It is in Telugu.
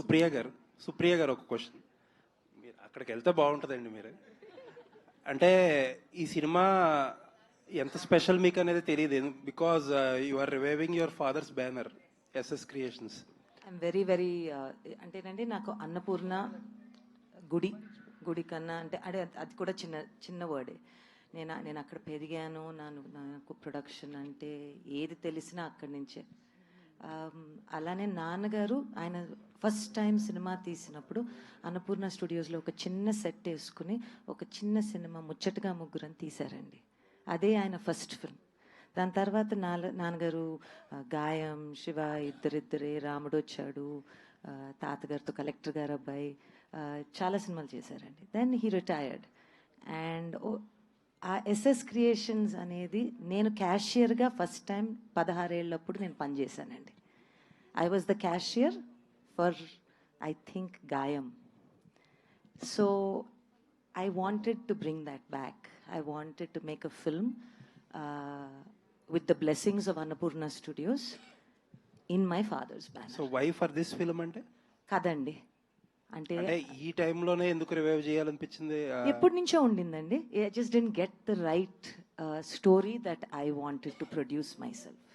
సుప్రియ గారు సుప్రియ గారు ఒక క్వశ్చన్ మీరు అక్కడికి వెళ్తే బాగుంటుందండి మీరు. అంటే ఈ సినిమా ఎంత స్పెషల్ మీకు అనేది తెలియదు because you are reviving your father's banner S S creations I'm very very అంటేనండి నాకు అన్నపూర్ణ గుడి గుడి కన్నా అంటే అదే అది కూడా చిన్న చిన్న వర్డే నేను నేను అక్కడ పెరిగాను నాను నాకు ప్రొడక్షన్ అంటే ఏది తెలిసినా అక్కడి నుంచే. అలానే నాన్నగారు ఆయన ఫస్ట్ టైం సినిమా తీసినప్పుడు అన్నపూర్ణ స్టూడియోస్లో ఒక చిన్న సెట్ వేసుకుని ఒక చిన్న సినిమా ముచ్చటగా ముగ్గురని తీశారండి. అదే ఆయన ఫస్ట్ ఫిల్మ్. దాని తర్వాత నాల నాన్నగారు గాయం శివ ఇద్దరిద్దరే రాముడు వచ్చాడు తాతగారితో కలెక్టర్ గారు అబ్బాయి చాలా సినిమాలు చేశారండి. దెన్ హీ రిటైర్డ్ అండ్ ఆ ఎస్ఎస్ క్రియేషన్స్ అనేది నేను క్యాషియర్గా ఫస్ట్ టైం పదహారేళ్ళప్పుడు నేను పనిచేశానండి. I was the cashier for I think గాయం. So I wanted to bring that back I wanted to make a film with the blessings of Annapurna studios in my father's back so why for this film అంటే? కదండి. అంటే ఈ టైంలోనే ఎందుకు రివైవ్ చేయాలనిపించింది ఎప్పటి నుంచో ఉండిందండి. I just didn't get the right story that I wanted to produce myself